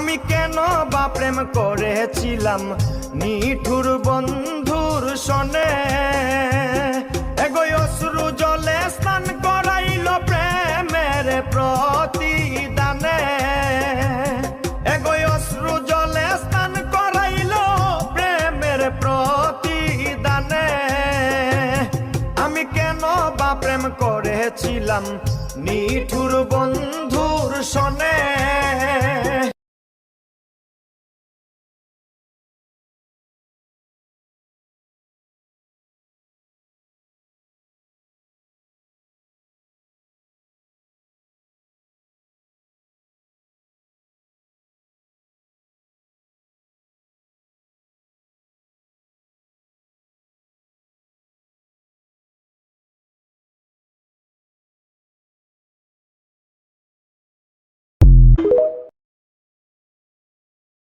আমি কেন বা প্রেম করেছিলাম? নিঠুর বন্ধুর সনে এগোয় অশ্রু জলে স্নান করাইল প্রেমের প্রতিদানে। এগোয় অশ্রু জলে স্নান করাইল প্রেমের প্রতিদানে। আমি কেন বা প্রেম করেছিলাম? নিঠুর